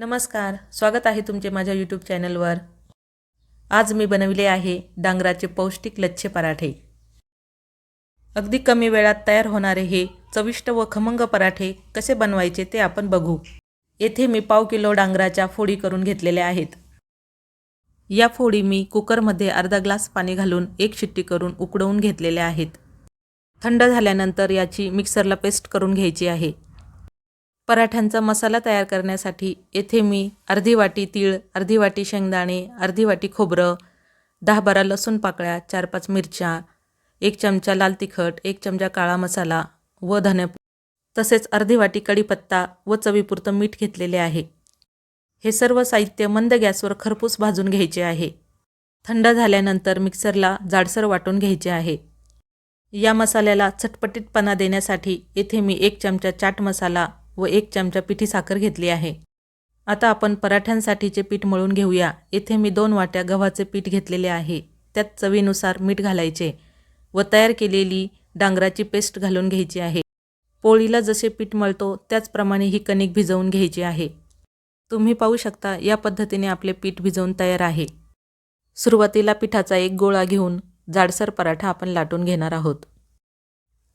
नमस्कार स्वागत आहे तुमचे माझ्या यूट्यूब चॅनलवर. आज मी बनविले आहे डांगराचे पौष्टिक लच्छे पराठे. अगदी कमी वेळात तयार होणारे हे चविष्ट व खमंग पराठे कसे बनवायचे ते आपण बघू. येथे मी पाव किलो डांगराच्या फोडी करून घेतलेल्या आहेत. या फोडी मी कुकरमध्ये अर्धा ग्लास पाणी घालून एक शिट्टी करून उकडवून घेतलेल्या आहेत. थंड झाल्यानंतर याची मिक्सरला पेस्ट करून घ्यायची आहे. पराठ्यांचा मसाला तयार करण्यासाठी येथे मी अर्धी वाटी तीळ अर्धी वाटी शेंगदाणे अर्धी वाटी खोबरं दहा बारा लसूण पाकळ्या चार पाच मिरच्या एक चमचा लाल तिखट एक चमचा काळा मसाला व धने तसेच अर्धी वाटी कढीपत्ता व चवीपुरतं मीठ घेतलेले आहे. हे सर्व साहित्य मंद गॅसवर खरपूस भाजून घ्यायचे आहे. थंड झाल्यानंतर मिक्सरला जाडसर वाटून घ्यायचे आहे. या मसाल्याला चटपटीतपणा देण्यासाठी येथे मी एक चमचा चाट मसाला व एक चमचा पिठी साखर घेतली आहे. आता आपण पराठ्यांसाठीचे पीठ मळून घेऊया. येथे मी दोन वाट्या गव्हाचे पीठ घेतलेले आहे. त्यात चवीनुसार मीठ घालायचे व तयार केलेली डांगराची पेस्ट घालून घ्यायची आहे. पोळीला जसे पीठ मळतो त्याचप्रमाणे ही कणिक भिजवून घ्यायची आहे. तुम्ही पाहू शकता या पद्धतीने आपले पीठ भिजवून तयार आहे. सुरुवातीला पिठाचा एक गोळा घेऊन जाडसर पराठा आपण लाटून घेणार आहोत.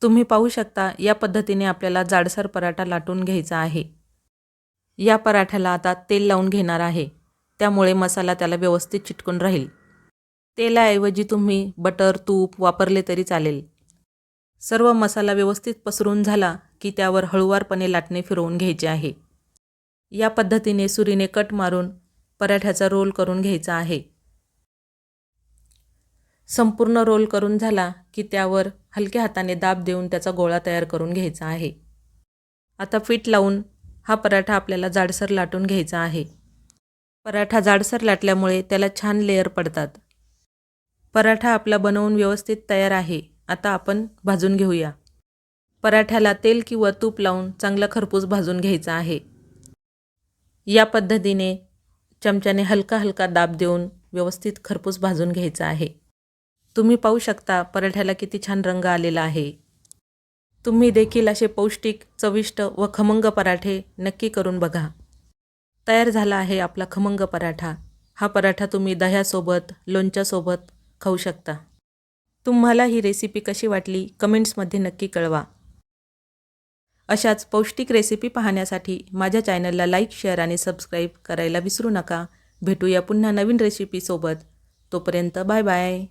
तुम्ही पाहू शकता या पद्धतीने आपल्याला जाडसर पराठा लाटून घ्यायचा आहे. या पराठ्याला आता तेल लावून घेणार आहे. त्यामुळे मसाला त्याला व्यवस्थित चिटकून राहील. तेलाऐवजी तुम्ही बटर तूप वापरले तरी चालेल. सर्व मसाला व्यवस्थित पसरून झाला की त्यावर हळुवारपणे लाटणे फिरवून घ्यायचे आहे. या पद्धतीने सुरीने कट मारून पराठ्याचा रोल करून घ्यायचा आहे. संपूर्ण रोल करून झाला की त्यावर हलक्या हाताने दाब देऊन त्याचा गोळा तयार करून घ्यायचा आहे. आता फिट लावून हा पराठा आपल्याला जाडसर लाटून घ्यायचा आहे. पराठा जाडसर लाटल्यामुळे त्याला छान लेअर पडतात. पराठा आपला बनवून व्यवस्थित तयार आहे. आता आपण भाजून घेऊया. पराठ्याला तेल किंवा तूप लावून चांगला खरपूस भाजून घ्यायचा आहे. या पद्धतीने चमच्याने हलका हलका दाब देऊन व्यवस्थित खरपूस भाजून घ्यायचा आहे. तुम्ही पाहू शकता पराठ्याला किती छान रंग आलेला आहे. तुम्ही देखील असे पौष्टिक चविष्ट व खमंग पराठे नक्की करून बघा. तयार झाला आहे आपला खमंग पराठा. हा पराठा तुम्ही दह्यासोबत लोणच्यासोबत खाऊ शकता. तुम्हाला ही रेसिपी कशी वाटली कमेंट्समध्ये नक्की कळवा. अशाच पौष्टिक रेसिपी पाहण्यासाठी माझ्या चॅनलला लाईक शेअर आणि सबस्क्राईब करायला विसरू नका. भेटूया पुन्हा नवीन रेसिपीसोबत तोपर्यंत बाय बाय